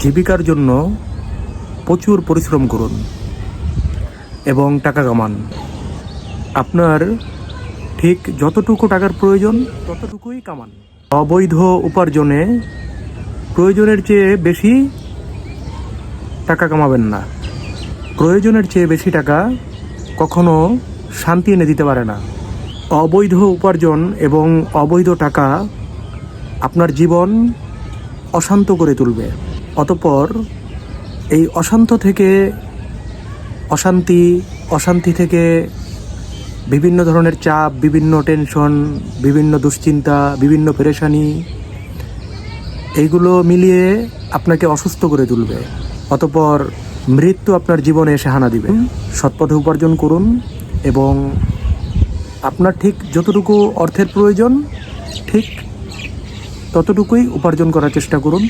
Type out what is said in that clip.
জীবিকার জন্য প্রচুর পরিশ্রম করুন এবং টাকা কামান। আপনার ঠিক যতটুকু টাকার প্রয়োজন, ততটুকুই কামান। অবৈধ উপার্জনে প্রয়োজনের চেয়ে বেশি টাকা কামাবেন না। প্রয়োজনের চেয়ে বেশি টাকা কখনো শান্তি এনে দিতে পারে না। অবৈধ উপার্জন এবং অবৈধ টাকা আপনার জীবন অশান্ত করে তুলবে। অতপর এই অশান্ত থেকে অশান্তি অশান্তি থেকে বিভিন্ন ধরনের চাপ, বিভিন্ন টেনশন, বিভিন্ন দুশ্চিন্তা, বিভিন্ন পেরেশানি, এইগুলো মিলিয়ে আপনাকে অসুস্থ করে তুলবে। অতপর মৃত্যু আপনার জীবনে এসে হানা দিবে। সৎপথে উপার্জন করুন এবং আপনার ঠিক যতটুকু অর্থের প্রয়োজন, ঠিক ততটুকুই উপার্জন করার চেষ্টা করুন।